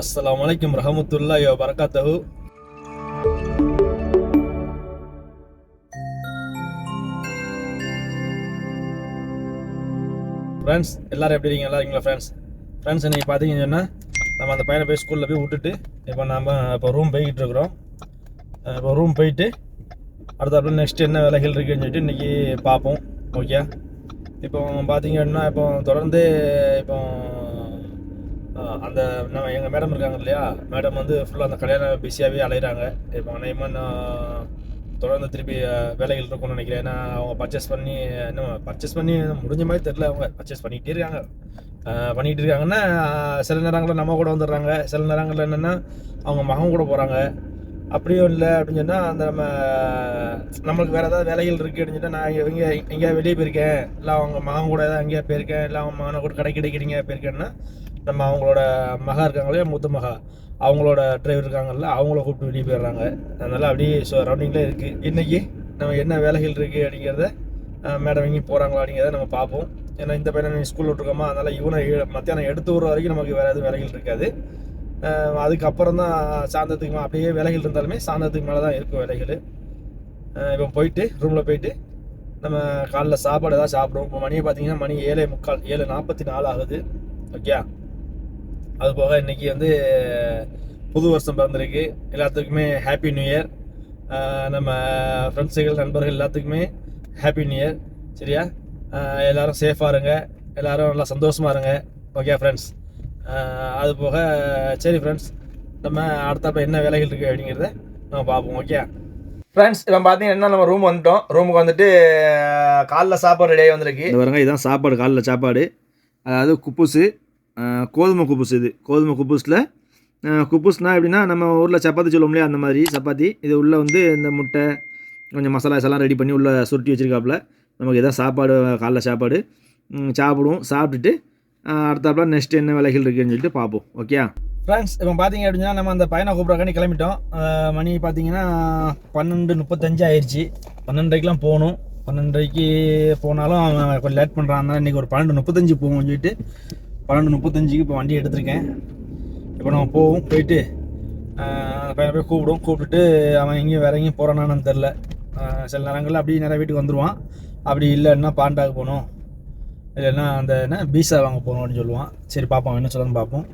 அஸ்ஸலாமு அலைக்கும் யோ வ பரகாத்தஹு ஃப்ரெண்ட்ஸ் எல்லாரும் எப்படி இருக்கீங்க? நல்லா இருக்கீங்களா ஃப்ரெண்ட்ஸ் ஃப்ரெண்ட்ஸ் இன்னைக்கு பார்த்தீங்கன்னு சொன்னால் நம்ம அந்த பையனை போய் ஸ்கூலில் போய் விட்டுட்டு இப்போ நம்ம இப்போ ரூம் போய்கிட்டு இருக்கிறோம். இப்போ ரூம் போயிட்டு அடுத்தாப்புல நெக்ஸ்ட் என்ன வேலைகள் இருக்குன்னு சொல்லிட்டு இன்றைக்கி பார்ப்போம். ஓகே இப்போ பார்த்தீங்கன்னா இப்போ தொடர்ந்து இப்போ அந்த நம்ம எங்கள் மேடம் இருக்காங்க இல்லையா? மேடம் வந்து ஃபுல்லாக அந்த கல்யாணம் பிஸியாகவே அலையிறாங்க. இப்போ அநேகமாக நான் தொடர்ந்து திருப்பி வேலைகள் இருக்கும்னு நினைக்கிறேன். ஏன்னா அவங்க பர்ச்சேஸ் பண்ணி என்ன பர்ச்சேஸ் பண்ணி முடிஞ்ச மாதிரி தெரில அவங்க. பர்ச்சேஸ் பண்ணிக்கிட்டே இருக்காங்க. பண்ணிக்கிட்டு இருக்காங்கன்னா சில நேரங்களில் நம்ம கூட வந்துடுறாங்க. சில நேரங்களில் என்னென்னா அவங்க மகன் கூட போகிறாங்க அப்படியும் இல்லை அப்படின்னு சொன்னால் அந்த நம்ம நம்மளுக்கு வேறு ஏதாவது வேலைகள் இருக்குது அப்படின்னு சொன்னால் நான் இங்கே எங்கேயா வெளியே போயிருக்கேன். இல்லை அவங்க மகன் கூட ஏதாவது எங்கேயா போயிருக்கேன். இல்லை அவங்க மகனை கூட கடை கிடைக்கிறீங்க போயிருக்கேன்னா நம்ம அவங்களோட மகா இருக்காங்களே மூத்த மகா. அவங்களோட டிரைவர் இருக்காங்கல்ல அவங்கள கூப்பிட்டு வெளியே போயிடுறாங்க. அதனால் அப்படியே ஸோ ரவுண்டிங்கில் இருக்குது இன்றைக்கி நம்ம என்ன வேலைகள் இருக்குது அப்படிங்கிறத மேடம் இங்கே போகிறாங்களா அப்படிங்கிறத நம்ம பார்ப்போம். ஏன்னா இந்த பையனை ஸ்கூலில் விட்ருக்கோமா அதனால் இவனை மத்தியானம் எடுத்து விடுற வரைக்கும் நமக்கு வேறு எதுவும் வேலைகள் இருக்காது. அதுக்கப்புறம் தான் சாயந்தரத்துக்கு அப்படியே வேலைகள் இருந்தாலுமே சாயந்தரத்துக்கு மேலே தான் இருக்கும் வேலைகள். இப்போ போயிட்டு ரூமில் போயிட்டு நம்ம காலைல சாப்பாடு ஏதாவது சாப்பிடுவோம். இப்போ மணியை பார்த்தீங்கன்னா மணி ஏழே முக்கால் ஏழு நாற்பத்தி நாலு ஆகுது. ஓகே அது போக இன்னைக்கு வந்து புது வருஷம் பிறந்திருக்கு. எல்லாத்துக்குமே ஹாப்பி நியூ இயர் நம்ம ஃப்ரெண்ட்ஸுகள் நண்பர்கள் எல்லாத்துக்குமே ஹாப்பி நியூ இயர் சரியா? எல்லோரும் சேஃபாக இருங்க. எல்லாரும் நல்லா சந்தோஷமா இருங்க. ஓகே ஃப்ரெண்ட்ஸ் அது போக சரி ஃப்ரெண்ட்ஸ் நம்ம அடுத்தப்ப என்ன வேலைகள் இருக்குது அப்படிங்கிறத நம்ம பார்ப்போம். ஓகே ஃப்ரெண்ட்ஸ் இப்போ பார்த்தீங்கன்னா நம்ம ரூம் வந்துட்டோம். ரூமுக்கு வந்துட்டு காலைல சாப்பாடு ரெடியாகி வந்திருக்கு. இந்த பாருங்க இதுதான் சாப்பாடு காலைல சாப்பாடு. அதாவது குப்புசு கோதுமை குப்புஸ் இது. கோதுமை குப்புஸில் குப்புஸ்னால் எப்படின்னா நம்ம ஊரில் சப்பாத்தி சொல்லுவோம் இல்லையா அந்த மாதிரி சப்பாத்தி. இது உள்ளே வந்து இந்த முட்டை கொஞ்சம் மசாலாஸ் எல்லாம் ரெடி பண்ணி உள்ளே சுருட்டி வச்சிருக்காப்புல. நமக்கு இதான் சாப்பாடு காலைல சாப்பாடு சாப்பிடுவோம். சாப்பிட்டுட்டு அடுத்தாப்புல நெக்ஸ்ட் என்ன விலைகள் இருக்குதுன்னு சொல்லிட்டு பார்ப்போம். ஓகே ஃப்ரெண்ட்ஸ் இப்போ பார்த்தீங்க அப்படின்னா நம்ம அந்த பையனை கூப்பிட்றக்காண்டி கிளம்பிட்டோம். மணி பார்த்தீங்கன்னா பன்னெண்டு முப்பத்தஞ்சு ஆயிடுச்சு. பன்னெண்டரைக்கெலாம் போகணும். பன்னெண்டரைக்கு போனாலும் அவன் கொஞ்சம் லேட் பண்ணுறான் இன்னைக்கு இன்றைக்கி ஒரு பன்னெண்டு முப்பத்தஞ்சு போவோம் சொல்லிட்டு பன்னெண்டு முப்பத்தஞ்சுக்கு இப்போ வண்டி எடுத்திருக்கேன். இப்போ நம்ம போவோம் போயிட்டு பையனை போய் கூப்பிடுவோம். கூப்பிட்டுட்டு அவன் எங்கேயும் வேற எங்கேயும் போகிறானான்னு தெரில சில நேரங்களில் அப்படியே நிறைய வீட்டுக்கு வந்துடுவான் அப்படி இல்லைன்னா பாண்டாக்கு போகணும். இல்லைன்னா அந்த என்ன பீஸா வாங்க போகணும் அப்படின்னு சொல்லுவான். சரி பார்ப்போம் என்ன சொல்லணும்னு பார்ப்போம்.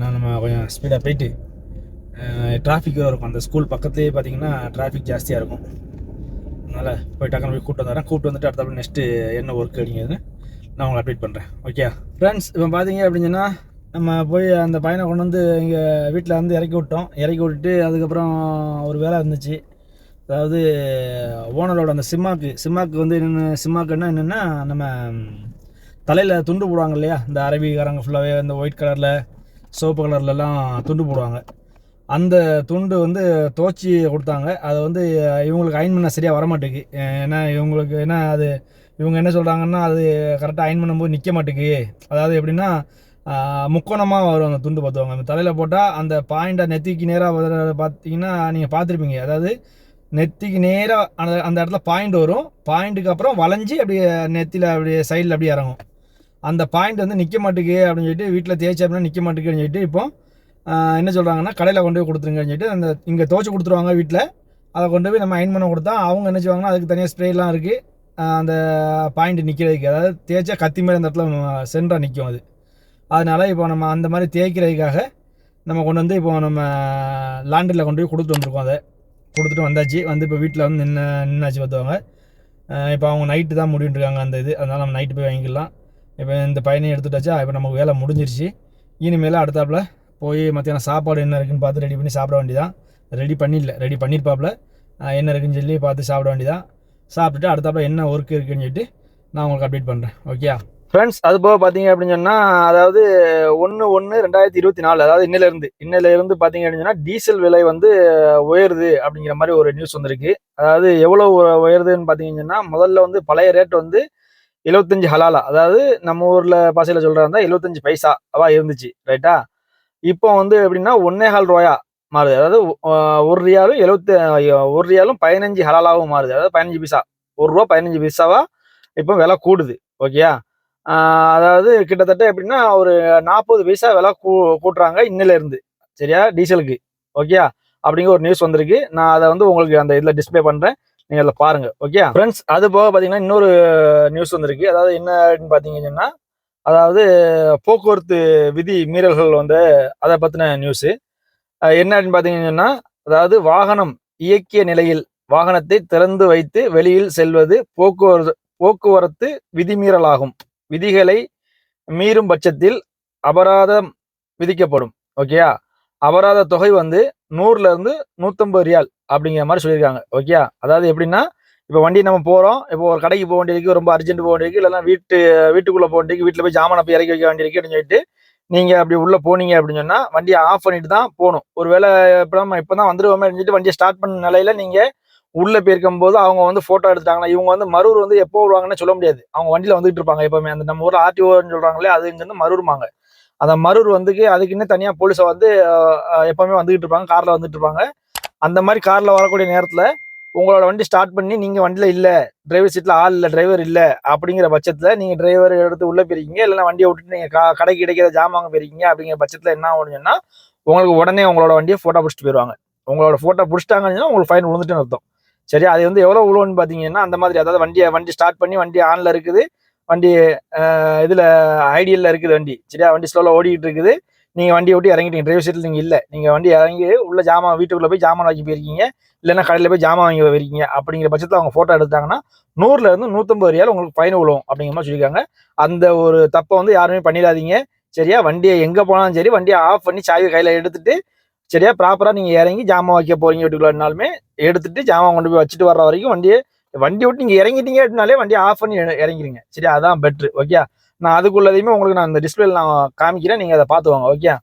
நான் நம்ம கொஞ்சம் ஸ்பீடாக போயிட்டு டிராஃபிக் இருக்கும். அந்த ஸ்கூல் பக்கத்துலேயே பார்த்தீங்கன்னா டிராஃபிக் ஜாஸ்தியாக இருக்கும். அதனால் போய் டக்குன்னு போய் கூப்பிட்டு வந்துடுறேன். கூப்பிட்டு வந்துட்டு அடுத்த நெக்ஸ்ட்டு என்ன ஒர்க் அப்படிங்கிறது நான் உங்களை அப்டேட் பண்ணுறேன் ஓகே ஃப்ரெண்ட்ஸ் இப்போ பார்த்தீங்க அப்படின்னா நம்ம போய் அந்த பையனை கொண்டு வந்து இங்கே வீட்டில் வந்து இறக்கி விட்டோம். இறக்கி விட்டுட்டு அதுக்கப்புறம் ஒரு வேலை இருந்துச்சு. அதாவது ஓனரோட அந்த சிம்மாக்கு சிம்மாக்கு வந்து என்னென்ன சிம்மாக்குன்னா என்னென்னா நம்ம தலையில் துண்டு போடுவாங்க இல்லையா? இந்த அரபிக்காரங்க ஃபுல்லாகவே இந்த ஒயிட் கலரில் சிவப்பு கலர்லலாம் துண்டு போடுவாங்க. அந்த துண்டு வந்து துவச்சி கொடுத்தாங்க. அதை வந்து இவங்களுக்கு அயன் பண்ண சரியாக வரமாட்டேங்குது. ஏன்னா இவங்களுக்கு என்ன அது இவங்க என்ன சொல்கிறாங்கன்னா அது கரெக்டாக அயன் பண்ணும்போது நிற்க மாட்டேங்குது அதாவது எப்படின்னா முக்கோணமாக வரும் அந்த துண்டு பார்த்துவாங்க தலையில் போட்டால் அந்த பாயிண்டை நெத்திக்கு நேராக வர பார்த்தீங்கன்னா நீங்கள் பார்த்துருப்பீங்க. அதாவது நெத்திக்கு நேராக அந்த அந்த இடத்துல பாயிண்ட் வரும். பாயிண்ட்டுக்கு அப்புறம் வளைஞ்சி அப்படியே நெத்தியில் அப்படியே சைடில் அப்படியே இறங்கும். அந்த பாயிண்ட் வந்து நிற்க மாட்டேங்குது அப்படின்னு சொல்லிட்டு வீட்டில் தேய்ச்சி அப்படின்னா நிற்க மாட்டேங்குதுன்னு சொல்லிட்டு இப்போ என்ன சொல்கிறாங்கன்னா கடையில் கொண்டு போய் கொடுத்துருங்கன்னு சொல்லிட்டு அந்த இங்கே துவச்சி கொடுத்துருவாங்க வீட்டில் அதை கொண்டு போய் நம்ம அயன் பண்ண கொடுத்தா அவங்க என்ன செய்வாங்கன்னா அதுக்கு தனியாக ஸ்ப்ரேலாம் இருக்குது அந்த பாயிண்ட் நிற்கிறதுக்கு அதாவது தேய்ச்சா கத்தி மாதிரி அந்த இடத்துல சென்டராக நிற்கும் அது. அதனால் இப்போ நம்ம அந்த மாதிரி தேய்க்கிறதுக்காக நம்ம கொண்டு வந்து இப்போ நம்ம லாண்டரியில் கொண்டு போய் கொடுத்துட்டு வந்திருக்கோம் அதை. கொடுத்துட்டு வந்தாச்சு. வந்து இப்போ வீட்டில் வந்து நின்று நின்னாச்சு பார்த்துவாங்க இப்போ அவங்க நைட்டு தான் முடிவுட்டுருக்காங்க அந்த இது. அதனால் நம்ம நைட்டு போய் வாங்கிக்கலாம். இப்போ இந்த பையனையும் எடுத்துட்டாச்சா? இப்போ நமக்கு வேலை முடிஞ்சிருச்சு. இனிமேல் அடுத்தாப்புல போய் மத்தியானம் சாப்பாடு என்ன இருக்குன்னு பார்த்து ரெடி பண்ணி சாப்பிட வேண்டியதான் ரெடி பண்ணிடல. ரெடி பண்ணியிருப்பாப்புல என்ன இருக்குன்னு சொல்லி பார்த்து சாப்பிட வேண்டியதான் சாப்பிட்டுட்டு அடுத்தாப்புல என்ன ஒர்க் இருக்குன்னு சொல்லிட்டு நான் உங்களுக்கு அப்டேட் பண்ணுறேன் ஓகே ஃப்ரெண்ட்ஸ் அது போக பார்த்தீங்க அப்படின்னு சொன்னால் அதாவது ஒன்று ஒன்று ரெண்டாயிரத்தி இருபத்தி நாலு அதாவது இன்னிலேருந்து இன்னிலேருந்து பார்த்தீங்க அப்படின்னு சொன்னால் டீசல் விலை வந்து உயருது அப்படிங்கிற மாதிரி ஒரு நியூஸ் வந்திருக்கு. அதாவது எவ்வளோ உயருதுன்னு பார்த்தீங்கன்னு சொன்னால் முதல்ல வந்து பழைய ரேட் வந்து எழுபத்தஞ்சு ஹலாலா. அதாவது நம்ம ஊரில் பாசையில் சொல்கிறதா இருந்தால் எழுபத்தஞ்சு பைசா அவா இருந்துச்சு ரைட்டா இப்போ வந்து எப்படின்னா ஒன்னே ஹால் ரூபாயா மாறுது. அதாவது ஒரு ரியாலும் எழுபத்தி ஒரு ரியாலும் பதினஞ்சு ஹலாலாவும் மாறுது. அதாவது பதினஞ்சு பைசா. ஒரு ரூபா பதினஞ்சு பைசாவா இப்போ விலை கூடுது. ஓகேயா? அதாவது கிட்டத்தட்ட எப்படின்னா ஒரு நாற்பது பைசா விலை கூ கூட்டுறாங்க இன்னில இருந்து. சரியா? டீசலுக்கு. ஓகேயா? அப்படிங்கிற ஒரு நியூஸ் வந்திருக்கு. நான் அதை வந்து உங்களுக்கு அந்த இதில் டிஸ்ப்ளே பண்ணுறேன் நீங்கள் அதில் பாருங்கள் ஓகே ஃப்ரெண்ட்ஸ் அது போக பார்த்தீங்கன்னா இன்னொரு நியூஸ் வந்திருக்கு. அதாவது என்ன அப்படின்னு பார்த்தீங்கன்னா அதாவது போக்குவரத்து விதி மீறல்கள் வந்து அதை பற்றின நியூஸு. என்ன அப்படின்னு பார்த்தீங்கன்னா அதாவது வாகனம் இயக்கிய நிலையில் வாகனத்தை திறந்து வைத்து வெளியில் செல்வது போக்குவரத்து போக்குவரத்து விதிமீறலாகும். விதிகளை மீறும் பட்சத்தில் அபராதம் விதிக்கப்படும். ஓகேயா அபராத தொகை வந்து நூறுல இருந்து நூத்தம்பது ரியால் அப்படிங்கிற மாதிரி சொல்லியிருக்காங்க. ஓகேயா அதாவது எப்படின்னா இப்போ வண்டி நம்ம போறோம் இப்போ ஒரு கடைக்கு போக வேண்டியிருக்கு ரொம்ப அர்ஜென்ட் போக வேண்டியிருக்கு இல்லைன்னா வீட்டு வீட்டுக்குள்ள போக வேண்டியிருக்கு வீட்டில் போய் ஜாமான் போய் இறக்கி வைக்க வேண்டியிருக்கு அப்படின்னு சொல்லிட்டு நீங்க அப்படி உள்ள போனீங்க அப்படின்னு சொன்னா வண்டியை ஆஃப் பண்ணிட்டு தான் போகணும். ஒருவேளை இப்போ நம்ம இப்போ தான் வந்துருவோமே அப்படின்னு சொல்லிட்டு வண்டியை ஸ்டார்ட் பண்ண நிலையில நீங்க உள்ள போயிருக்கும் போது அவங்க வந்து போட்டோ எடுத்துட்டாங்கன்னா இவங்க வந்து மரூர் வந்து எப்போ வருவாங்கன்னு சொல்ல முடியாது. அவங்க வண்டியில வந்துட்டு இருப்பாங்க. எப்பவுமே அந்த நம்ம ஊர்ல ஆர்டிஓன்னு சொல்றாங்களே அது இங்க இருந்து மரூர்மாங்க அந்த மரூர் வந்துக்கு அதுக்குன்னு தனியா போலீஸை வந்து எப்போவுமே எப்பவுமே வந்துகிட்டு இருப்பாங்க. கார்ல வந்துட்டு இருப்பாங்க. அந்த மாதிரி கார்ல வரக்கூடிய நேரத்துல உங்களோட வண்டி ஸ்டார்ட் பண்ணி நீங்கள் வண்டியில் இல்லை டிரைவர் சீட்டில் ஆள் இல்லை டிரைவர் இல்லை அப்படிங்கிற பட்சத்தில் நீங்கள் டிரைவர் எடுத்து உள்ளே போயிருக்கீங்க. இல்லைன்னா வண்டியை விட்டுட்டு நீங்கள் கா- கடைக்கு கிடைக்கிற ஜாமான் வாங்க போயிருக்கீங்க அப்படிங்கிற பட்சத்தில் என்ன ஆகணும்னா உங்களுக்கு உடனே உங்களோட வண்டியை ஃபோட்டோ பிடிச்சிட்டு போயிருவாங்க. உங்களோட ஃபோட்டோ பிடிச்சிட்டாங்கன்னா உங்களுக்கு ஃபைன் விழுந்துட்டுன்னு அர்த்தம். சரி அது வந்து எவ்வளோ விழுவுன்னு பார்த்தீங்கன்னா அந்த மாதிரி அதாவது வண்டியை வண்டி ஸ்டார்ட் பண்ணி வண்டி ஆனில் இருக்குது வண்டி இதில் ஐடியலில் இருக்குது வண்டி. சரியா வண்டி ஸ்லோவில் ஓடிக்கிட்டு இருக்குது. நீங்கள் வண்டியை விட்டு இறங்கிட்டீங்க. டிரைவர் சீட்டில் நீங்கள் இல்லை. நீங்கள் வண்டி இறங்கி உள்ள ஜாமான் வீட்டுக்குள்ளே போய் ஜாமான் வாங்கி போயிருக்கீங்க. இல்லைன்னா கடையில் போய் ஜாமான் வாங்கி போயிருக்கீங்க. அப்படிங்கிற பட்சத்தில் அவங்க ஃபோட்டோ எடுத்தாங்கன்னா நூறுலேருந்து நூற்றம்பது நூத்தம்பது ரியால் உங்களுக்கு ஃபைன் விழுவும் அப்படிங்கிற மாதிரி சொல்லியிருக்காங்க. அந்த ஒரு தப்பை வந்து யாருமே பண்ணிடாதீங்க. சரியா? வண்டியை எங்கே போனாலும் சரி வண்டியை ஆஃப் பண்ணி சாவி கையில் எடுத்துட்டு சரியா? ப்ராப்பராக நீங்கள் இறங்கி ஜாமான் வைக்க போகிறீங்க வீட்டுக்குள்ளனாலுமே எடுத்துட்டு ஜாமான் கொண்டு போய் வச்சுட்டு வர்ற வரைக்கும் வண்டியை வண்டி விட்டு நீங்கள் இறங்கிட்டீங்க அப்படின்னாலே வண்டியை ஆஃப் பண்ணி இறங்கிடுங்க சரி சரியா? அதான் பெட்ரு ஓகே நான் அதுக்குள்ளதையுமே உங்களுக்கு நான் இந்த டிஸ்பிளேல நான் காமிக்கிறேன். நீங்க அதை பார்த்துவாங்க ஓகே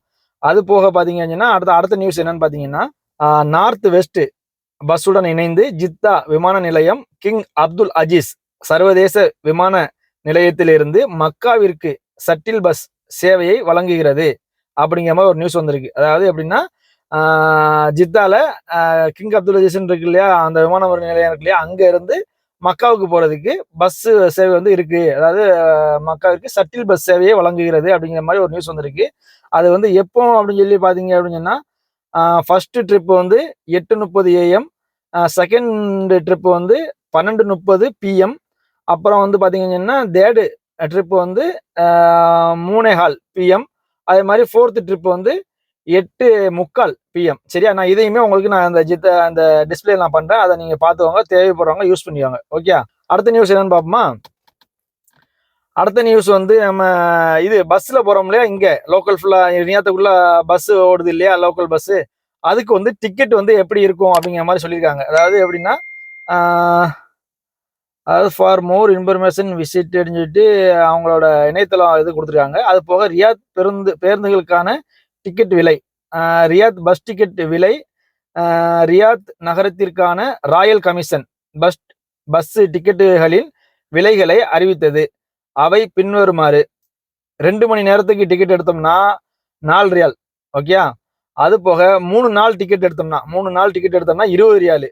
அது போக பார்த்தீங்கன்னா அடுத்த அடுத்த நியூஸ் என்னன்னு பாத்தீங்கன்னா நார்த் வெஸ்ட் பஸ்ஸுடன் இணைந்து ஜித்தா விமான நிலையம் கிங் அப்துல் அஜீஸ் சர்வதேச விமான நிலையத்திலிருந்து மக்காவிற்கு சட்டில் பஸ் சேவையை வழங்குகிறது. அப்படிங்கிற மாதிரி ஒரு நியூஸ் வந்திருக்கு. அதாவது எப்படின்னா ஜித்தால கிங் அப்துல் அஜீஸ் இருக்கு இல்லையா? அந்த விமான நிலையம் இருக்கு இல்லையா? அங்க இருந்து மக்காவுக்கு போறதுக்கு பஸ் சேவை வந்து இருக்கு. அதாவது மக்காவுக்கு சட்டில் பஸ் சேவையை வழங்குகிறது அப்படிங்கிற மாதிரி ஒரு நியூஸ் வந்திருக்கு. அது வந்து எப்போ அப்படின்னு சொல்லி பாத்தீங்க அப்படின்னு சொன்னா ஃபர்ஸ்ட் ட்ரிப் வந்து எட்டு முப்பது ஏஎம் செகண்ட் ட்ரிப் வந்து பன்னெண்டு முப்பது பிஎம் அப்புறம் வந்து பாத்தீங்கன்னா தேர்டு ட்ரிப் வந்து மூணே ஹால் பிஎம் அதே மாதிரி ஃபோர்த்து ட்ரிப் வந்து எட்டு முக்கால் பிஎம் சரியா? நான் இதையுமே உங்களுக்கு நான் அந்த ஜித்த அந்த டிஸ்பிளே நான் பண்றேன். அதை நீங்க பார்த்துவாங்க தேவைப்படுறவங்க யூஸ் பண்ணிவாங்க ஓகே அடுத்த நியூஸ் என்னன்னு பார்ப்போமா? அடுத்த நியூஸ் வந்து நம்ம இது பஸ்ல போறோம் இல்லையா? இங்க. லோக்கல் ஃபுல்லா நியாத்துக்குள்ள பஸ் ஓடுது இல்லையா? லோக்கல் பஸ் அதுக்கு வந்து டிக்கெட் வந்து எப்படி இருக்கும் அப்படிங்கிற மாதிரி சொல்லியிருக்காங்க. அதாவது எப்படின்னா அதாவது ஃபார் மோர் இன்ஃபர்மேஷன் விசிட்னு சொல்லிட்டு அவங்களோட இணையதளம் இது கொடுத்துருக்காங்க. அது போக ரியாத் பேருந்து பேருந்துகளுக்கான டிக்கெட் விலை ரியாத் பஸ் டிக்கெட் விலை ரியாத் நகரத்திற்கான ராயல் கமிஷன் பஸ் பஸ் டிக்கெட்டுகளின் விலைகளை அறிவித்தது. அவை பின்வருமாறு ரெண்டு மணி நேரத்துக்கு டிக்கெட் எடுத்தோம்னா நாலு ரியால் ஓகேயா அது போக மூணு நாள் டிக்கெட் எடுத்தோம்னா மூணு நாள் டிக்கெட் எடுத்தோம்னா இருபது ரியாலு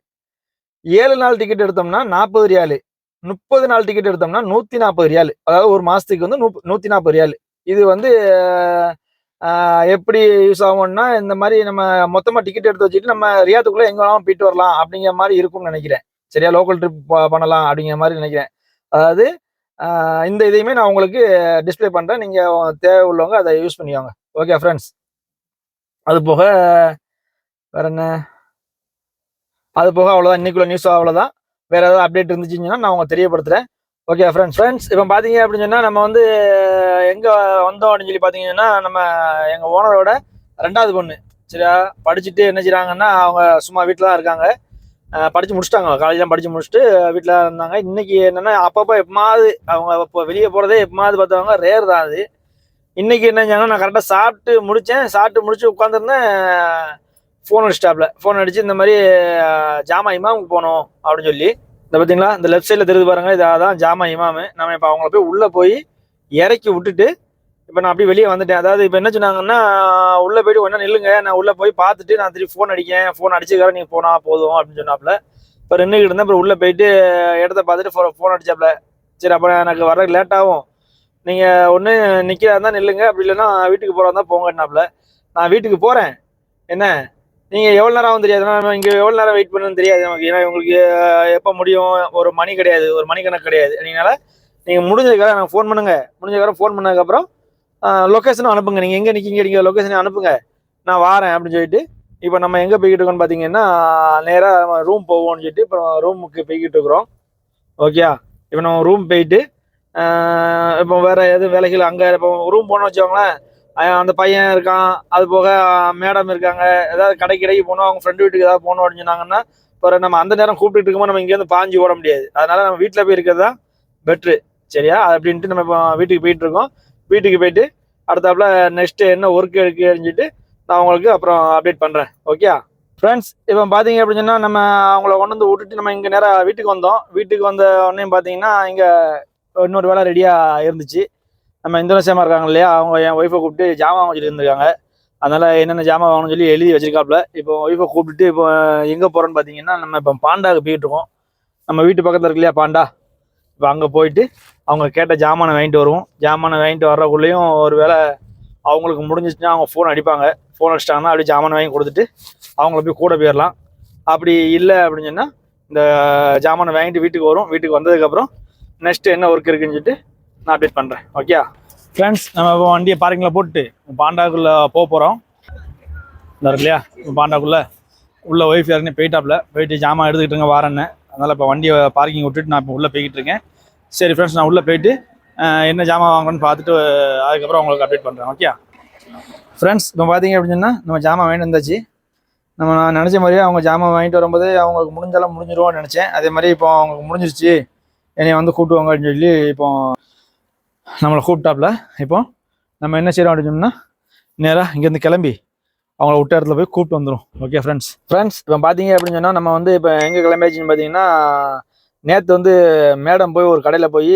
ஏழு நாள் டிக்கெட் எடுத்தோம்னா நாற்பது ரியாலு முப்பது நாள் டிக்கெட் எடுத்தோம்னா நூற்றி நாற்பது ரியாலு அதாவது ஒரு மாதத்துக்கு வந்து நூப்- நூற்றி நாற்பது ரியாலு. இது வந்து எப்படி யூஸ் ஆகும்னா இந்த மாதிரி நம்ம மொத்தமாக டிக்கெட் எடுத்து வச்சுட்டு நம்ம ரியாத்துக்குள்ளே எங்கே வேணாலும் போயிட்டு வரலாம் அப்படிங்கிற மாதிரி இருக்கும்னு நினைக்கிறேன். சரியா லோக்கல் ட்ரிப் பண்ணலாம் அப்படிங்கிற மாதிரி நினைக்கிறேன். அதாவது இந்த இதையுமே நான் உங்களுக்கு டிஸ்ப்ளே பண்ணுறேன் நீங்கள் தேவை உள்ளவங்க அதை யூஸ் பண்ணிக்கோங்க. ஓகே ஃப்ரெண்ட்ஸ் அது போக வேற என்ன? அது போக அவ்வளோதான் இன்னைக்குள்ள நியூஸ் அவ்வளோதான் வேற ஏதாவது அப்டேட் இருந்துச்சுன்னா நான் உங்களுக்கு தெரியப்படுத்துகிறேன் ஓகே ஃப்ரெண்ட்ஸ் ஃப்ரெண்ட்ஸ் இப்போ பார்த்தீங்க அப்படின்னு சொன்னால் நம்ம வந்து எங்கே வந்தோம் அப்படின்னு சொல்லி பார்த்தீங்கன்னா நம்ம எங்கள் ஓனரோட ரெண்டாவது பொண்ணு. சரியா? படிச்சுட்டு என்ன செய்கிறாங்கன்னா அவங்க சும்மா வீட்டில் தான் இருக்காங்க. படித்து முடிச்சுட்டாங்க. முடிச்சிட்டாங்க காலேஜ்லாம் படித்து முடிச்சுட்டு வீட்டில் இருந்தாங்க. இன்னைக்கு என்னென்னா அப்பப்போ எப்பமாவது அவங்க இப்போ வெளியே போகிறதே எப்பமாவது பார்த்தவங்க ரேர் தான் அது. இன்றைக்கி என்ன செஞ்சாங்கன்னா நான் கரெக்டாக சாப்பிட்டு முடித்தேன் சாப்பிட்டு முடிச்சு உட்காந்துருந்தேன் ஃபோன் அடிச்சிட்டாப்ல ஃபோன் அடித்து இந்த மாதிரி ஜாமாயமாக ஜாமா போகணும் அப்படின்னு சொல்லி. இதை பார்த்தீங்களா? இந்த லெஃப்ட் சைடில் தெரியுது பாருங்க இது அதான் ஜாமா இமாமு. நம்ம இப்போ அவங்கள போய் உள்ளே போய் இறக்கி விட்டுட்டு இப்போ நான் அப்படியே வெளியே வந்துட்டேன். அதாவது இப்போ என்ன சொன்னாங்கன்னா உள்ளே போயிட்டு ஒன்றா நில்லுங்க. நான் உள்ளே போய் பார்த்துட்டு நான் திருப்பி ஃபோன் அடிக்கேன் ஃபோன் அடிச்சுக்கிறேன் நீங்கள் போனா போதும் அப்படின்னு சொன்னாப்புல. இப்போ நின்றுக்கிட்டு இருந்தேன். அப்புறம் உள்ளே போயிட்டு இடத்த பார்த்துட்டு ஃபோ ஃபோன் அடிச்சாப்புல. சரி அப்புறம் எனக்கு வர லேட் ஆகும். நீங்கள் ஒன்று நிற்கிறா இருந்தால் நில்லுங்க. அப்படி இல்லைன்னா வீட்டுக்கு போகிறா இருந்தால் நான் வீட்டுக்கு போகிறேன் என்ன? நீங்கள் எவ்வளோ நேரம் ஆகும் தெரியாது. நம்ம இங்கே எவ்வளோ நேரம் வெயிட் பண்ணணும்னு தெரியாது நமக்கு. ஏன்னா உங்களுக்கு எப்போ முடியும்? ஒரு மணி கிடையாது. ஒரு மணி கணக்கு கிடையாது. அதனால நீங்கள் முடிஞ்சதுக்காக நாங்கள் ஃபோன் பண்ணுங்க. முடிஞ்சதுக்காக ஃபோன் பண்ணதுக்கப்புறம் லொக்கேஷனும் அனுப்புங்க. நீங்கள் எங்கே நிற்கிங்க நீங்கள் லொக்கேஷனை அனுப்புங்க. நான் வாரேன் அப்படின்னு சொல்லிட்டு இப்போ நம்ம எங்கே போய்கிட்டு இருக்கோம்னு பார்த்தீங்கன்னா நேராக நம்ம ரூம் போவோம்னு சொல்லிட்டு இப்போ ரூமுக்கு போய்கிட்டு இருக்கிறோம். ஓகேயா இப்போ நம்ம ரூம் போயிட்டு இப்போ வேற எதுவும் வேலைகள் அங்கே இப்போ ரூம் போனோம்னு வச்சுக்கோங்களேன் அந்த பையன் இருக்கான். அது போக மேடம் இருக்காங்க. ஏதாவது கடை கடைக்கு போகணும் அவங்க ஃப்ரெண்டு வீட்டுக்கு ஏதாவது போகணும் அப்படின்னு சொன்னாங்கன்னா இப்போ நம்ம அந்த நேரம் கூப்பிட்டு இருக்கும்போது நம்ம இங்கேருந்து பாஞ்சு ஓட முடியாது. அதனால நம்ம வீட்டில் போய் இருக்கிறது தான் பெட்ரு சரியா? அப்படின்ட்டு நம்ம இப்போ வீட்டுக்கு போயிட்டு இருக்கோம். வீட்டுக்கு போயிட்டு அடுத்தாப்புல நெக்ஸ்ட்டு என்ன ஒர்க் இருக்கு சொல்லிட்டு நான் உங்களுக்கு அப்புறம் அப்டேட் பண்ணுறேன் ஓகே ஃப்ரெண்ட்ஸ் இப்போ பார்த்தீங்க அப்படின்னு சொன்னால் நம்ம அவங்கள கொண்டு வந்து விட்டுட்டு நம்ம இங்கே நேராக வீட்டுக்கு வந்தோம். வீட்டுக்கு வந்த உடனே பார்த்தீங்கன்னா இங்கே இன்னொரு வேலை ரெடியாக இருந்துச்சு. நம்ம இந்தோனேசியாமா இருக்காங்க இல்லையா? அவங்க என் ஒய்ஃபை கூப்பிட்டு ஜாமான் வாங்கிட்டு இருந்திருக்காங்க. அதனால என்னென்ன ஜாமான் வாங்கணும்னு சொல்லி எழுதி வச்சிருக்காப்புல. இப்போ ஒய்ஃபை கூப்பிட்டு இப்போ எங்கே போகிறோன்னு பார்த்தீங்கன்னா நம்ம இப்போ பாண்டாவுக்கு போயிட்டு இருக்கோம். நம்ம வீட்டு பக்கத்தில் இருக்கு இல்லையா பாண்டா? இப்போ அங்கே போயிட்டு அவங்க கேட்ட ஜாமானை வாங்கிட்டு வருவோம். ஜாமானை வாங்கிட்டு வர்றக்குள்ளேயும் ஒரு வேளை அவங்களுக்கு முடிஞ்சிச்சுன்னா அவங்க ஃபோன் அடிப்பாங்க. ஃபோன் அடிச்சிட்டாங்கன்னா அப்படியே ஜாமான் வாங்கி கொடுத்துட்டு அவங்கள போய் கூட போயிடலாம். அப்படி இல்லை அப்படின்னு சொன்னால் இந்த ஜாமானை வாங்கிட்டு வீட்டுக்கு வரும் வீட்டுக்கு வந்ததுக்கப்புறம் நெக்ஸ்ட்டு என்ன ஒர்க் இருக்குன்னு சொல்லிட்டு நான் அப்டேட் பண்ணுறேன் ஓகே ஃப்ரெண்ட்ஸ் நம்ம இப்போ வண்டியை பார்க்கிங்கில் போட்டு பாண்டாக்குள்ளே போக போகிறோம் இந்த இல்லையா? பாண்டாக்குள்ளே. உள்ள ஒய்ஃப் யாருன்னு போயிட்டாப்ல போயிட்டு ஜாமான் எடுத்துக்கிட்டுங்க வாரேன்னு. அதனால் இப்போ வண்டியை பார்க்கிங் விட்டுட்டு நான் இப்போ உள்ளே போய்கிட்டு இருக்கேன். சரி ஃப்ரெண்ட்ஸ் நான் உள்ளே போயிட்டு என்ன ஜாமான் வாங்கணும்னு பார்த்துட்டு அதுக்கப்புறம் உங்களுக்கு அப்டேட் பண்ணுறேன் ஓகே ஃப்ரெண்ட்ஸ் இப்போ பார்த்தீங்க அப்படின்னா நம்ம ஜாமான் வாங்கிட்டு வந்தாச்சு. நம்ம நான் நினச்ச மாதிரியே அவங்க ஜாமான் வாங்கிட்டு வரும்போது அவங்களுக்கு முடிஞ்சாலும் முடிஞ்சிருவோம்னு நினச்சேன். அதே மாதிரி இப்போ அவங்களுக்கு முடிஞ்சிருச்சு. என்னை வந்து கூப்பிட்டுவாங்க அப்படின்னு சொல்லி இப்போ நம்மளை கூப்பிட்டாப்ல இப்போ நம்ம என்ன செய்கிறோம் அப்படின்னு சொன்னோம்னா நேராக இங்கேருந்து கிளம்பி அவங்கள விட்ட இடத்துல போய் கூப்பிட்டு வந்துடும் ஓகே ஃப்ரெண்ட்ஸ் ஃப்ரெண்ட்ஸ் இப்போ பார்த்தீங்க அப்படின்னு சொன்னால் நம்ம வந்து இப்போ எங்கே கிளம்பியாச்சுன்னு பார்த்தீங்கன்னா நேற்று வந்து மேடம் போய் ஒரு கடையில் போய்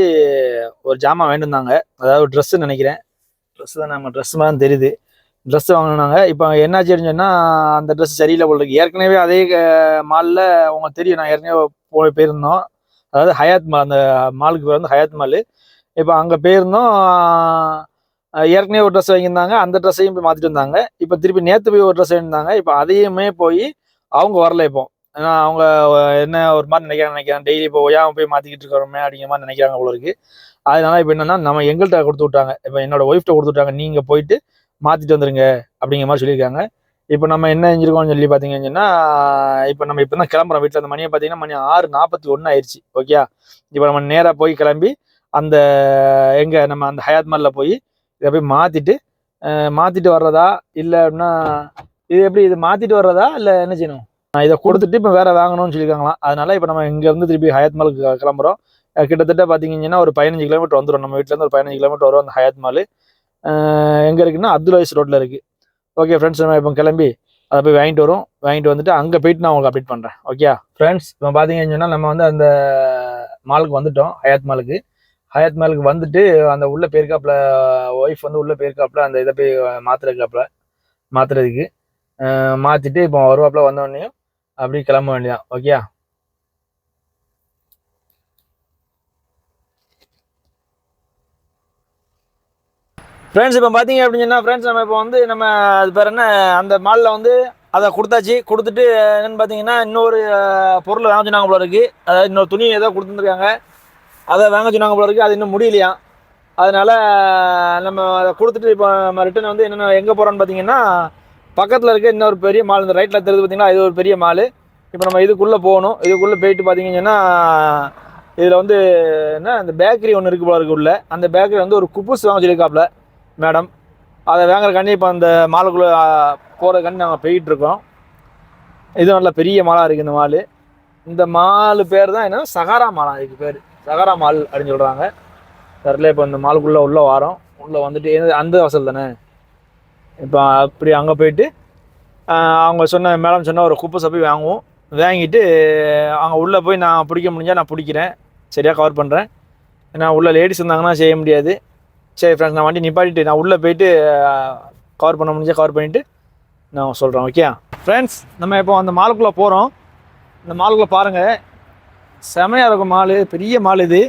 ஒரு ஜாமான் வாங்கிட்டு வந்தாங்க. அதாவது ட்ரெஸ்ஸு நினைக்கிறேன். ட்ரெஸ் தான் நம்ம ட்ரெஸ் மாதிரி தான் தெரியுது. ட்ரெஸ் வாங்கினாங்க இப்போ என்னாச்சு அப்படின்னு சொன்னால் அந்த ட்ரெஸ் சரியில்லை போல இருக்கு. ஏற்கனவே அதே மாலில் உங்களுக்கு தெரியும். நான் ஏற்கனவே போய் போயிருந்தோம். அதாவது ஹயாத் மால் அந்த மாலுக்கு பேர் வந்து ஹயாத் மால் இப்போ அங்கே போயிருந்தோம் ஏற்கனவே ஒரு ட்ரெஸ் வாங்கியிருந்தாங்க அந்த ட்ரெஸ்ஸையும் போய் மாற்றிட்டு வந்தாங்க. இப்போ திருப்பி நேற்று போய் ஒரு ட்ரெஸ் வாங்கியிருந்தாங்க. இப்போ அதையுமே போய் அவங்க வரல இப்போ. ஏன்னா அவங்க என்ன ஒரு மாதிரி நினைக்கிறாங்க நினைக்கிறாங்க. டெய்லி இப்போ ஒய்யாம போய் மாற்றிக்கிட்டு இருக்கிறோமே அப்படிங்கிற மாதிரி நினைக்கிறாங்க போல இருக்கு. அதனால இப்போ என்னன்னா நம்ம எங்கள்கிட்ட கொடுத்து விட்டாங்க. இப்போ என்னோட ஒய்ஃப்ட்ட கொடுத்து விட்டாங்க. நீங்கள் போயிட்டு மாற்றிட்டு வந்துருங்க அப்படிங்கிற மாதிரி சொல்லியிருக்காங்க. இப்போ நம்ம என்ன செஞ்சிருக்கோம்னு சொல்லி பார்த்தீங்கன்னு சொன்னால் இப்போ நம்ம இப்போ தான் கிளம்புறோம். வீட்டில் அந்த மணியை பார்த்தீங்கன்னா மணி ஆறு நாற்பத்தி ஒன்று ஆயிடுச்சு. ஓகே இப்போ நம்ம நேராக போய் கிளம்பி அந்த எங்கே நம்ம அந்த ஹயாத் மாலில் போய் இதை போய் மாற்றிட்டு மாற்றிட்டு வர்றதா? இல்லை அப்படின்னா இது எப்படி இது மாற்றிட்டு வர்றதா? இல்லை என்ன செய்யணும்? நான் இதை கொடுத்துட்டு இப்போ வேற வாங்கணும்னு சொல்லியிருக்காங்களாம் அதனால இப்போ நம்ம இங்கேருந்து திருப்பி ஹயாத் மாலுக்கு கிளம்புறோம். கிட்டத்தட்ட பார்த்தீங்கன்னா ஒரு பதினஞ்சு கிலோமீட்டர் வந்துடும் நம்ம வீட்டிலேருந்து ஒரு பதினஞ்சு கிலோமீட்டர் வரும் அந்த ஹயாத் மால் எங்கே இருக்குன்னா அப்துல் வயசு ரோட்டில் இருக்குது ஓகே ஃப்ரெண்ட்ஸ் நம்ம இப்போ கிளம்பி அதை போய் வாங்கிட்டு வரும். வாங்கிட்டு வந்துட்டு அங்கே போயிட்டு நான் உங்களுக்கு அப்டேட் பண்ணுறேன் ஓகே ஃப்ரெண்ட்ஸ் இப்போ பார்த்தீங்கன்னு சொன்னால் நம்ம வந்து அந்த மாலுக்கு வந்துட்டோம் ஹயாத் மாலுக்கு ஹயாத் மாலுக்கு வந்துட்டு அந்த உள்ள போயிருக்காப்புல ஒய்ஃப் வந்து உள்ள போயிருக்காப்புல அந்த இதை போய் மாத்துறதுக்காப்புல மாத்துறதுக்கு மாற்றிட்டு மாத்திட்டு இப்போ வருவாப்புல வந்த அப்படி அப்படியே கிளம்ப வேண்டியதான் ஓகே ஃப்ரெண்ட்ஸ் இப்போ பார்த்தீங்க அப்படின்னு சொன்னால் ஃப்ரெண்ட்ஸ் நம்ம இப்போ வந்து நம்ம அது பேர் என்ன? அந்த மாலில் வந்து அதை கொடுத்தாச்சு. கொடுத்துட்டு என்னன்னு பார்த்தீங்கன்னா இன்னொரு பொருள் வாங்க சொன்னாங்க போல இருக்குது அதாவது இன்னொரு துணி ஏதோ கொடுத்துருக்காங்க அதை வாங்க சொன்னாங்க போல இருக்கு. அது இன்னும் முடியலையா? அதனால நம்ம அதை கொடுத்துட்டு இப்போ நம்ம ரிட்டர்ன் வந்து என்னென்ன எங்கே போகிறோன்னு பார்த்தீங்கன்னா பக்கத்தில் இருக்க இன்னொரு பெரிய மால் இந்த ரைட்டில் தெரியுது பார்த்தீங்கன்னா இது ஒரு பெரிய மால் இப்போ நம்ம இதுக்குள்ளே போகணும். இதுக்குள்ளே போயிட்டு பார்த்தீங்கன்னா இதில் வந்து என்ன அந்த பேக்கரி ஒன்று இருக்கு போல இருக்கு உள்ள. அந்த பேக்கரி வந்து ஒரு குப்பூஸ் வாங்க சொல்லியிருக்காப்புல மேடம் அதை வாங்குறக்காண்டி இப்போ அந்த மாலுக்குள்ளே போகிறதுக்காண்டி நாங்கள் போயிட்டுருக்கோம் இது நல்ல பெரிய மாலாக இருக்குது இந்த மால் இந்த மாலு பேர் தான் என்ன? சகாரா மாலா இதுக்கு பேர். சகாரா மால் அப்படின்னு சொல்கிறாங்க தெரில இப்போ இந்த மாலுக்குள்ளே உள்ளே வாரோம். உள்ளே வந்துட்டு அந்த வாசல் தானே? இப்போ அப்படி அங்கே போயிட்டு அவங்க சொன்ன மேடம் சொன்ன ஒரு குப்பை சப்பி வாங்குவோம். வாங்கிட்டு அங்கே உள்ளே போய் நான் பிடிக்க முடிஞ்சால் நான் பிடிக்கிறேன். சரியாக கவர் பண்ணுறேன் ஏன்னா உள்ளே லேடிஸ் இருந்தாங்கன்னா செய்ய முடியாது. சரி ஃப்ரெண்ட்ஸ் நான் வண்டி நிப்பாட்டிட்டு நான் உள்ளே போயிட்டு கவர் பண்ண முடிஞ்சால் கவர் பண்ணிவிட்டு நான் சொல்கிறேன் ஓகே ஃப்ரெண்ட்ஸ் நம்ம இப்போ அந்த மாலுக்குள்ளே போகிறோம் இந்த மாலுக்குள்ளே பாருங்கள் செமையாக இருக்கும் மாலு பெரிய மால் இது.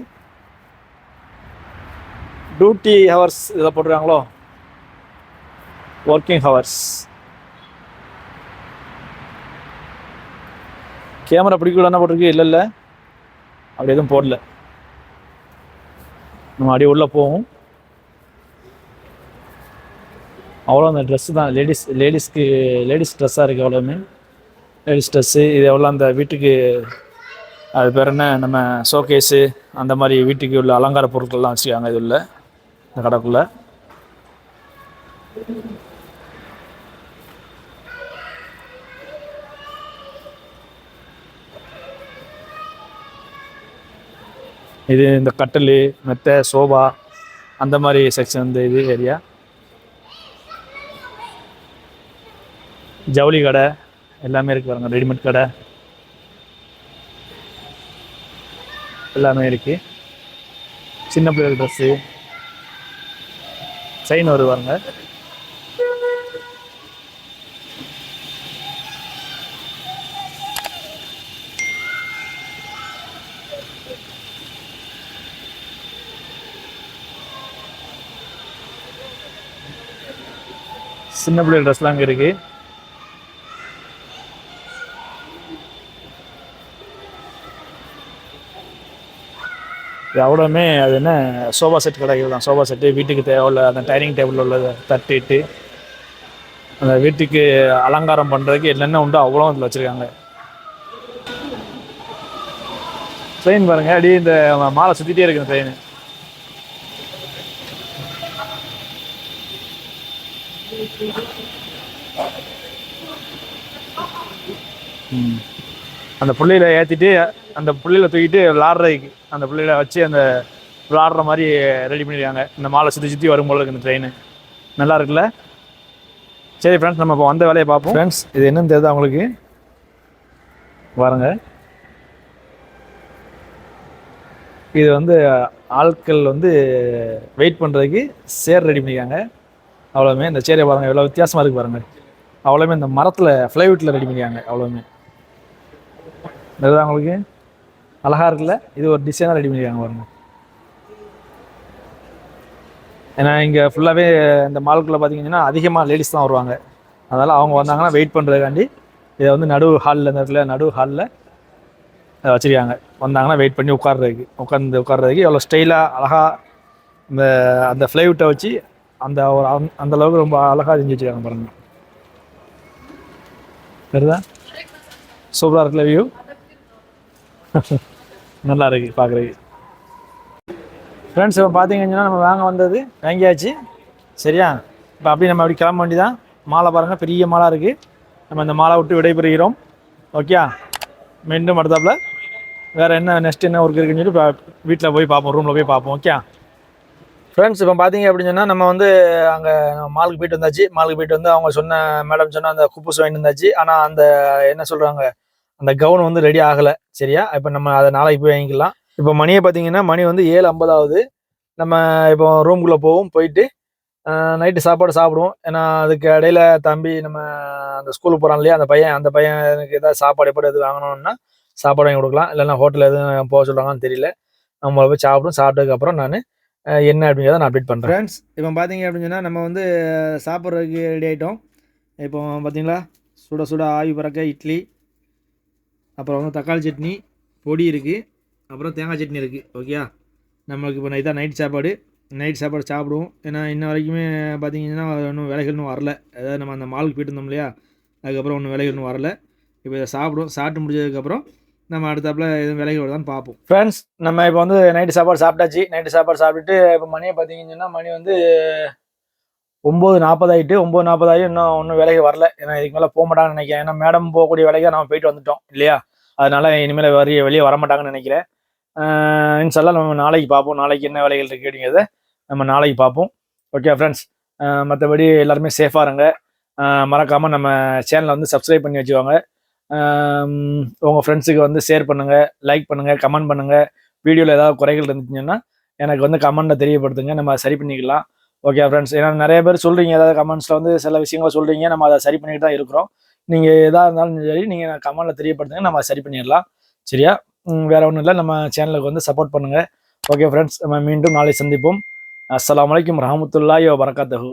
டியூட்டி ஹவர்ஸ் இதில் போட்டுருக்காங்களோ? ஒர்க்கிங் ஹவர்ஸ் கேமரா பிடிக்கலன்னா போட்டிருக்கு? இல்லை இல்லை. அப்படி எதுவும் போடல. நம்ம அடி உள்ளே போவோம். அவ்வளோ அந்த ட்ரெஸ்ஸு தான். லேடிஸ் லேடிஸ்க்கு லேடிஸ் ட்ரெஸ்ஸாக இருக்குது அவ்வளோமே லேடிஸ் ட்ரெஸ்ஸு இது எவ்வளோ அந்த வீட்டுக்கு அது பேர் என்ன? நம்ம ஷோகேஸு அந்த மாதிரி வீட்டுக்கு உள்ள அலங்கார பொருட்கள்லாம் வச்சுருக்காங்க இது உள்ள இந்த கடைக்குள்ளே. இது இந்த கட்டில் மெத்தை சோபா அந்த மாதிரி செக்ஷன் இந்த இது ஏரியா ஜவுளி கடை எல்லாமே இருக்குது பாருங்க ரெடிமேட் கடை. எல்லாமே இருக்குது சின்ன பிள்ளைகள் ட்ரெஸ்ஸு செயின் வருவாங்க. சின்ன பிள்ளைகள் ட்ரெஸ்லாம் அங்கே இருக்குது இது அவ்வளோமே அது என்ன சோஃபா செட் கிடைக்கிறது தான் சோஃபா செட்டு வீட்டுக்கு தேவையில்ல அந்த டைனிங் டேபிள் உள்ள தட்டிட்டு அந்த வீட்டுக்கு அலங்காரம் பண்ணுறதுக்கு என்னென்ன உண்டோ அவ்வளோ அதில் வச்சுருக்காங்க. ட்ரெயின் பாருங்க அப்படியே இந்த மாலை சுற்றிட்டே இருக்குது ட்ரெயின் அந்த புள்ளையில ஏற்றிட்டு அந்த புள்ளையில தூக்கிட்டு விளாட்றதுக்கு அந்த புள்ளையில வச்சு அந்த விளாட்ற மாதிரி ரெடி பண்ணிருக்காங்க. இந்த மாலை சுற்றி சுற்றி வரும்போது இருக்கு இந்த ட்ரெயின் நல்லா இருக்குல்ல? சரி ஃப்ரெண்ட்ஸ் நம்ம இப்போ வந்த வேலையை பார்ப்போம். ஃப்ரெண்ட்ஸ் இது என்னன்னு தெரியுதா உங்களுக்கு? பாருங்க. இது வந்து ஆட்கள் வந்து வெயிட் பண்ணுறதுக்கு சேர் ரெடி பண்ணியிருக்காங்க அவ்வளோமே இந்த சேரை பாருங்கள் எவ்வளோ வித்தியாசமாக இருக்குது பாருங்கள் அவ்வளோமே இந்த மரத்தில் ஃப்ளைவுட்டில் ரெடி பண்ணியிருக்காங்க அவ்வளோமே இதுதான் உங்களுக்கு? அழகாக இருக்குல்ல? இது ஒரு டிசைனாக ரெடி பண்ணியிருக்காங்க பாருங்க. ஏன்னா இங்கே ஃபுல்லாகவே இந்த மால்குள்ளே பார்த்தீங்கன்னா அதிகமாக லேடிஸ் தான் வருவாங்க. அதனால் அவங்க வந்தாங்கன்னா வெயிட் பண்ணுறதுக்காண்டி இதை வந்து நடு ஹாலில் இந்த இடத்துல நடு ஹாலில் வச்சுருக்காங்க. வந்தாங்கன்னா வெயிட் பண்ணி உட்கார்றதுக்கு உட்காந்து உட்கார்றதுக்கு எவ்வளோ ஸ்டைலாக அழகாக இந்த அந்த ஃப்ளைவுட்டை வச்சு அந்த ஒரு அந்த- அந்த அளவுக்கு ரொம்ப அழகாக செஞ்சு வச்சுருக்காங்க பாருங்க. சரிதான் சூப்பராக இருக்குல்ல வியூ நல்லா இருக்கு பார்க்குறதுக்கு ஃப்ரெண்ட்ஸ் இப்போ பார்த்தீங்கன்னா நம்ம வாங்க வந்தது வாங்கியாச்சு. சரியா? இப்போ அப்படியே நம்ம அப்படி கிளம்ப வேண்டியதான் மாலை பாருங்கள் பெரிய மாலை இருக்குது நம்ம இந்த மாலை விட்டு விடைபெறுகிறோம். ஓகே மீண்டும் அடுத்தாப்புல வேறு என்ன நெக்ஸ்ட் என்ன ஒர்க் இருக்குன்னு சொல்லி வீட்டில் போய் பார்ப்போம் ரூமில் போய் பார்ப்போம். ஓகே ஃப்ரெண்ட்ஸ் இப்போ பார்த்தீங்க அப்படின்னு சொன்னால் நம்ம வந்து அங்கே மாலுக்கு போயிட்டு வந்தாச்சு. மாலுக்கு போயிட்டு வந்து அவங்க சொன்ன மேடம் சொன்ன அந்த குப்பூஸ் வாங்கிட்டு வந்தாச்சு ஆனால் அந்த என்ன சொல்கிறாங்க அந்த கவுன் வந்து ரெடி ஆகலை. சரியா? இப்போ நம்ம அதை நாளைக்கு போய் வாங்கிக்கலாம். இப்போ மணியை பார்த்தீங்கன்னா மணி வந்து ஏழு ஐம்பதாவது. நம்ம இப்போ ரூம்குள்ளே போவோம் போயிட்டு நைட்டு சாப்பாடு சாப்பிடுவோம். ஏன்னா அதுக்கு இடையில தம்பி நம்ம அந்த ஸ்கூலுக்கு போகிறான் இல்லையா? அந்த பையன் அந்த பையன் எனக்கு ஏதாவது சாப்பாடு எப்படி எது வாங்கணும்னா சாப்பாடு வாங்கி கொடுக்கலாம். இல்லைன்னா ஹோட்டல் எதுவும் போக சொல்கிறாங்கன்னு தெரியல. நம்ம போய் சாப்பிடும் சாப்பிட்டதுக்கப்புறம் நான் என்ன அப்படிங்கிறத நான் அப்டேட் பண்ணுறேன் ஃப்ரெண்ட்ஸ் இப்போ பார்த்தீங்க அப்படின்னு சொன்னால் நம்ம வந்து சாப்பிட்றதுக்கு ரெடி ஆகிட்டோம் இப்போ பார்த்தீங்களா? சுட சுட ஆவி பறக்க இட்லி அப்புறம் வந்து தக்காளி சட்னி பொடி இருக்குது அப்புறம் தேங்காய் சட்னி இருக்குது ஓகேயா நம்மளுக்கு இப்போ இதான் நைட் சாப்பாடு. நைட் சாப்பாடு சாப்பிடுவோம். ஏன்னா இன்ன வரைக்குமே பார்த்தீங்கன்னா இன்னும் விலைகள் இன்னும் வரல. அதாவது நம்ம அந்த மாலுக்கு போயிட்டு இருந்தோம் இல்லையா? அதுக்கப்புறம் ஒன்றும் விலைகள் இன்னும் வரல. இப்போ இதை சாப்பிடுவோம். சாப்பிட்டு முடிஞ்சதுக்கப்புறம் நம்ம அடுத்தாப்புல எதுவும் விலைகள் வருதான்னு பார்ப்போம். ஃப்ரெண்ட்ஸ் நம்ம இப்போ வந்து நைட்டு சாப்பாடு சாப்பிட்டாச்சு. நைட்டு சாப்பாடு சாப்பிட்டுட்டு இப்போ மணியை பார்த்தீங்கன்னா மணி வந்து ஒம்பது நாற்பதாயிட்டு ஒம்பது நாற்பது இன்னும் ஒன்றும் விலைக்கு வரல. ஏன்னா இதுக்கு மேலே போக மாட்டாங்கன்னு நினைக்கிறேன். ஏன்னா மேடம் போகக்கூடிய விலைக்கு நம்ம போயிட்டு வந்துட்டோம். இல்லையா? அதனால இனிமேல் வரி வெளியே வர மாட்டாங்கன்னு நினைக்கிறேன் இன்ஷால்லாம் நம்ம நாளைக்கு பார்ப்போம். நாளைக்கு என்ன வேலைகள் இருக்குது அப்படிங்கிறத நம்ம நாளைக்கு பார்ப்போம். ஓகே ஃப்ரெண்ட்ஸ் மற்றபடி எல்லாருமே சேஃபாக இருங்க. மறக்காமல் நம்ம சேனலை வந்து சப்ஸ்கிரைப் பண்ணி வச்சுக்கோங்க. உங்கள் ஃப்ரெண்ட்ஸுக்கு வந்து ஷேர் பண்ணுங்கள் லைக் பண்ணுங்கள் கமெண்ட் பண்ணுங்கள் வீடியோவில் ஏதாவது குறைகள் இருந்துச்சுன்னா எனக்கு வந்து கமெண்ட்டில் தெரியப்படுத்துங்க. நம்ம அதை சரி பண்ணிக்கலாம். ஓகே ஃப்ரெண்ட்ஸ் ஏன்னா நிறைய பேர் சொல்கிறீங்க ஏதாவது கமெண்ட்ஸில் வந்து சில விஷயங்களை சொல்கிறீங்க நம்ம அதை சரி பண்ணிட்டு தான் இருக்கிறோம். நீங்கள் எதாக இருந்தாலும் சரி நீங்கள் கமெண்ட்டில் தெரியப்படுத்துங்க. நம்ம சரி பண்ணிடலாம். சரியா? வேறு ஒன்றும் இல்லை. நம்ம சேனலுக்கு வந்து சப்போர்ட் பண்ணுங்கள் ஓகே ஃப்ரெண்ட்ஸ் நம்ம மீண்டும் நாளை சந்திப்போம். அஸ்லாம் வலைக்கம் ரஹமத்துல்லாஹி வரகாத்தஹூ